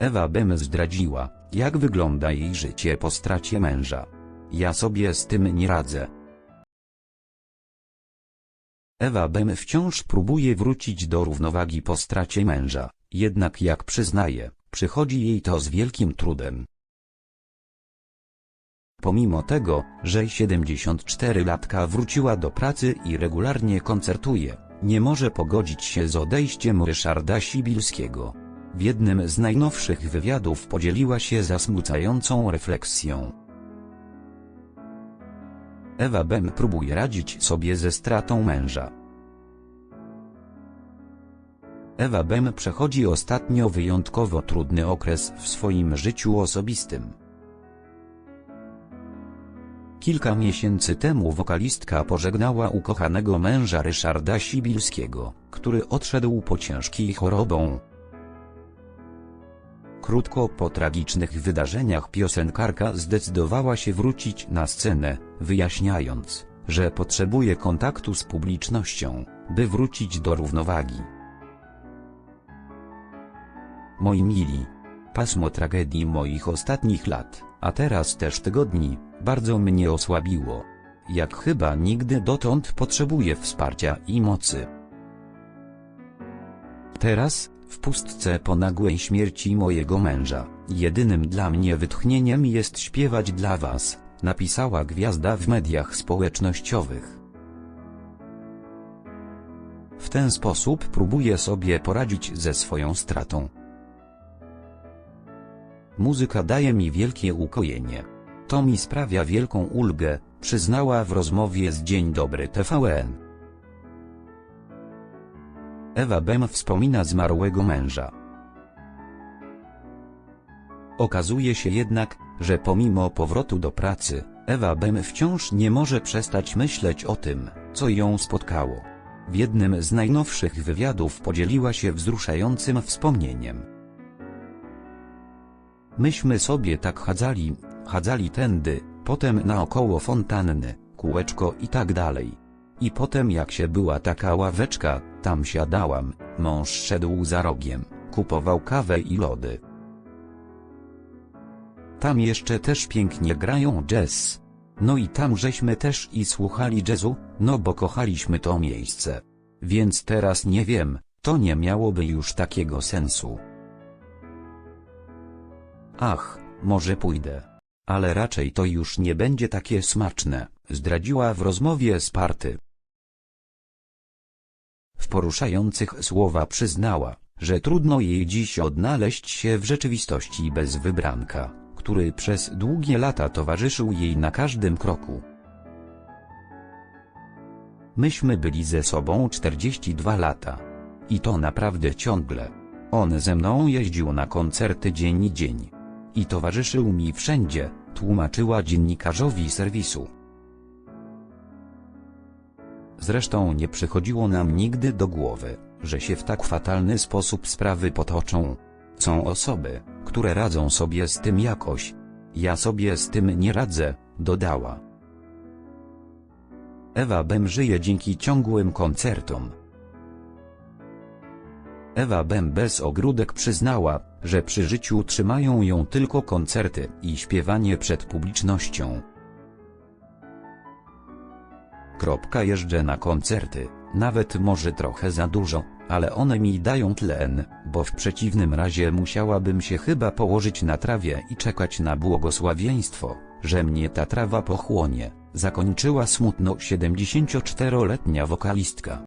Ewa Bem zdradziła, jak wygląda jej życie po stracie męża. Ja sobie z tym nie radzę. Ewa Bem wciąż próbuje wrócić do równowagi po stracie męża, jednak jak przyznaje, przychodzi jej to z wielkim trudem. Pomimo tego, że 74-latka wróciła do pracy i regularnie koncertuje, nie może pogodzić się z odejściem Ryszarda Sibilskiego. W jednym z najnowszych wywiadów podzieliła się zasmucającą refleksją. Ewa Bem próbuje radzić sobie ze stratą męża. Ewa Bem przechodzi ostatnio wyjątkowo trudny okres w swoim życiu osobistym. Kilka miesięcy temu wokalistka pożegnała ukochanego męża Ryszarda Sibilskiego, który odszedł po ciężkiej chorobą. Krótko po tragicznych wydarzeniach piosenkarka zdecydowała się wrócić na scenę, wyjaśniając, że potrzebuje kontaktu z publicznością, by wrócić do równowagi. Moi mili, pasmo tragedii moich ostatnich lat, a teraz też tygodni, bardzo mnie osłabiło. Jak chyba nigdy dotąd potrzebuję wsparcia i mocy. Teraz, w pustce po nagłej śmierci mojego męża, jedynym dla mnie wytchnieniem jest śpiewać dla was, napisała gwiazda w mediach społecznościowych. W ten sposób próbuje sobie poradzić ze swoją stratą. Muzyka daje mi wielkie ukojenie. To mi sprawia wielką ulgę, przyznała w rozmowie z Dzień Dobry TVN. Ewa Bem wspomina zmarłego męża. Okazuje się jednak, że pomimo powrotu do pracy, Ewa Bem wciąż nie może przestać myśleć o tym, co ją spotkało. W jednym z najnowszych wywiadów podzieliła się wzruszającym wspomnieniem. Myśmy sobie tak chadzali, chadzali tędy, potem naokoło fontanny, kółeczko i tak dalej. I potem jak się była taka ławeczka, tam siadałam, mąż szedł za rogiem, kupował kawę i lody. Tam jeszcze też pięknie grają jazz. No i tam żeśmy też i słuchali jazzu, no bo kochaliśmy to miejsce. Więc teraz nie wiem, to nie miałoby już takiego sensu. Ach, może pójdę. Ale raczej to już nie będzie takie smaczne, zdradziła w rozmowie z Party. W poruszających słowa przyznała, że trudno jej dziś odnaleźć się w rzeczywistości bez wybranka, który przez długie lata towarzyszył jej na każdym kroku. Myśmy byli ze sobą 42 lata. I to naprawdę ciągle. On ze mną jeździł na koncerty dzień i dzień. I towarzyszył mi wszędzie, tłumaczyła dziennikarzowi serwisu. Zresztą nie przychodziło nam nigdy do głowy, że się w tak fatalny sposób sprawy potoczą. Są osoby, które radzą sobie z tym jakoś. Ja sobie z tym nie radzę, dodała. Ewa Bem żyje dzięki ciągłym koncertom. Ewa Bem bez ogródek przyznała, że przy życiu trzymają ją tylko koncerty i śpiewanie przed publicznością. Kropka jeżdżę na koncerty, nawet może trochę za dużo, ale one mi dają tlen, bo w przeciwnym razie musiałabym się chyba położyć na trawie i czekać na błogosławieństwo, że mnie ta trawa pochłonie, zakończyła smutno 74-letnia wokalistka.